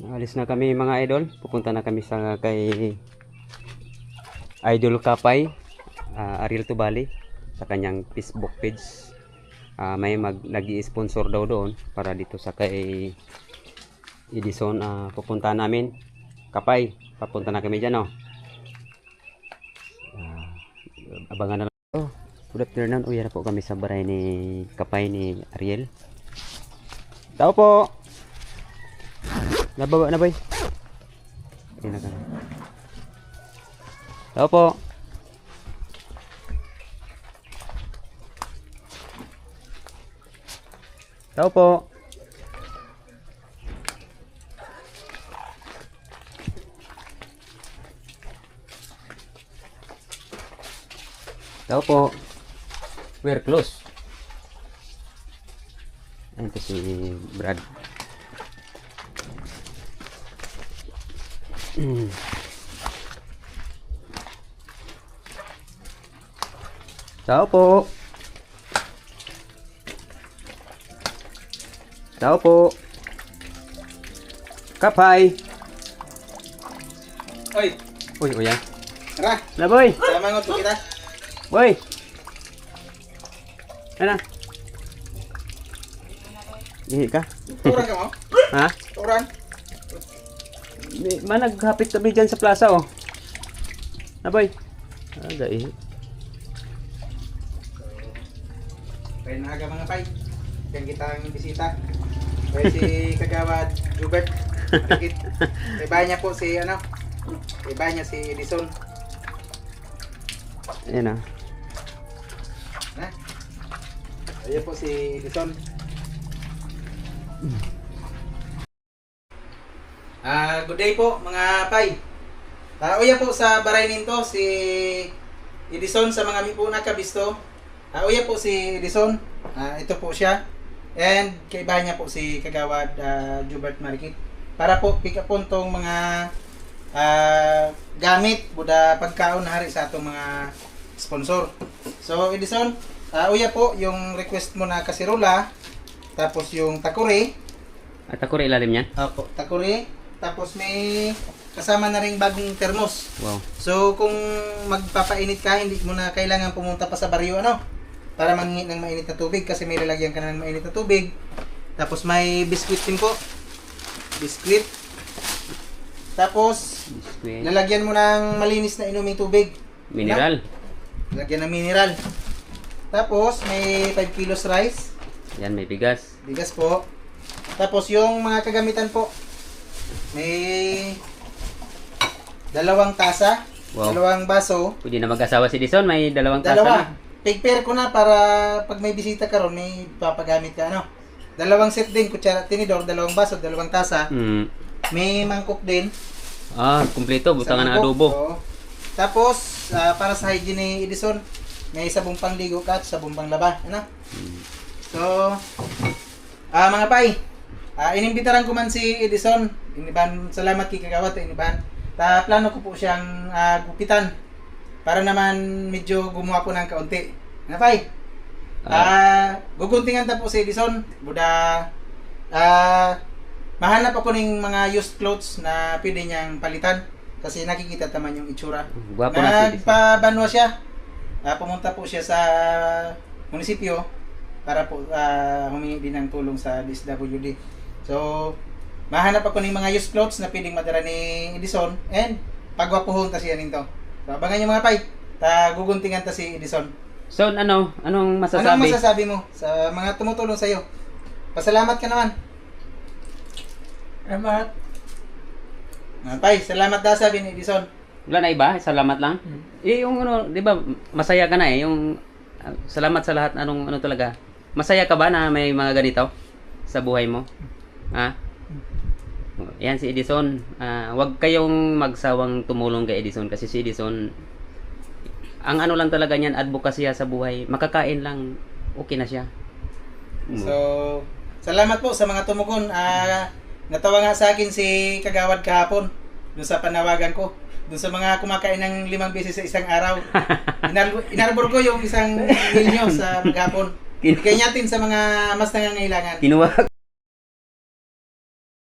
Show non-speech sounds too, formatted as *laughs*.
Alis na kami mga idol. Pupunta na kami sa kay Idol Kapay, ah, Ariel Tubali sa kanyang Facebook page. Ah, may mag nag-sponsor daw doon para dito sa kay Edison ah, pupunta namin. Kapay, papunta na kami diyan oh. Ah, abangan na lang. Oh, good afternoon. Uy, na po kami sa baray ni Kapay ni Ariel. Tao po. Nababa na boy. Ayun na ka. Tao po. Tao po. Tao po. We're close. Ayun si Brad. Mm. Tao po. Tao po. Kapay. Oy, Uy, uy, yan. tara, Na, boy. sama nga to kita. Boy. Ano? Ihi ka? Turan ka mo? Ha? Turan. Man, naghapit kami dyan sa plaza, oh. Na, boy. Ah, dai. Kaya na aga mga pay. Yan kita ang bisita. Kaya si *laughs* Kagawad Jubert. *laughs* Bahay niya po si ano? Bahay niya si Edison. Ayan, ah. Ayan po si Edison. Ah, good day po mga pay. Ah, uya po sa baray ninto si Edison sa mga mipuna kabisto. Ah, uya po si Edison. Ah, ito po siya. And kay bahay niya po si Kagawad ah, Jubert Marikit. Para po pick up tong mga ah, gamit buda pagkaon hari sa atong mga sponsor. So Edison, ah, uya po yung request mo na kasirola tapos yung takore, At ako rin ilalim yan. Opo, takore. Tapos may kasama na rin bagong termos. Wow. So kung magpapainit ka, hindi mo na kailangan pumunta pa sa baryo ano para manginit ng mainit na tubig kasi may lalagyan ka na ng mainit na tubig. Tapos may biskuit din po. Biskuit. Tapos Biscuit. lalagyan mo ng malinis na inuming tubig. Mineral. Lagyan ng mineral. Tapos may 5 kilos rice. Yan, may bigas. Bigas po. Tapos yung mga kagamitan po. May dalawang tasa, Wow. dalawang baso, Pwede na mag-asawa si Dison. May dalawang tasa na. dalawa. Pigpair ko na para pag may bisita ka ron, may papagamit ka ano. Dalawang set din, kutsara, at tinidor, dalawang baso, dalawang tasa. Hmm. May mangkok din. Ah, kumpleto. Butangan ng adobo. oo. Tapos, ah, para sa hygiene ni Edison, may sabong pangligo ka at sabong panglaba. Ano? So, ah mga pay, ah inimbitaran ko man si Edison. Iniban, salamat kay Kagawat, iniban. Ta plano ko po siyang ah, gupitan para naman medyo gumawa po ng kaunti. Mga pay, ah guguntingan ta po si Edison. Buda ah mahanap ako ng mga used clothes na pwede niyang palitan kasi nakikita taman yung itsura. Gwapo na si. Nagpabanwa siya. Ah, pumunta po siya sa munisipyo para po ah, humingi din ng tulong sa DSWD. So, mahanap ako ng mga used clothes na pwedeng madala ni Edison and pagwapuhon ta siya nito. So, abangan niyo mga pay. Ta guguntingan ta si Edison. So, ano? Anong masasabi? Anong masasabi mo sa mga tumutulong sa iyo? Pasalamat ka naman. Salamat. Mga pay, salamat daw sabi ni Edison. Wala na iba? Salamat lang? Hmm. Eh, yung ano, di ba, masaya ka na eh. Yung, ah, salamat sa lahat. Anong, ano talaga? Masaya ka ba na may mga ganito sa buhay mo? Ha? Yan si Edison. Ah, wag kayong magsawang tumulong kay Edison kasi si Edison, ang ano lang talaga niyan, advocacy sa buhay. Makakain lang, okay na siya. So, salamat po sa mga tumugon. Ah, natawa nga sa akin si Kagawad kahapon doon sa panawagan ko. Doon sa mga kumakain ng limang beses sa isang araw. *laughs* Inar- inarbor ko yung isang meal nyo sa *laughs* maghapon. Kaya natin sa mga mas nangangailangan. Kinuha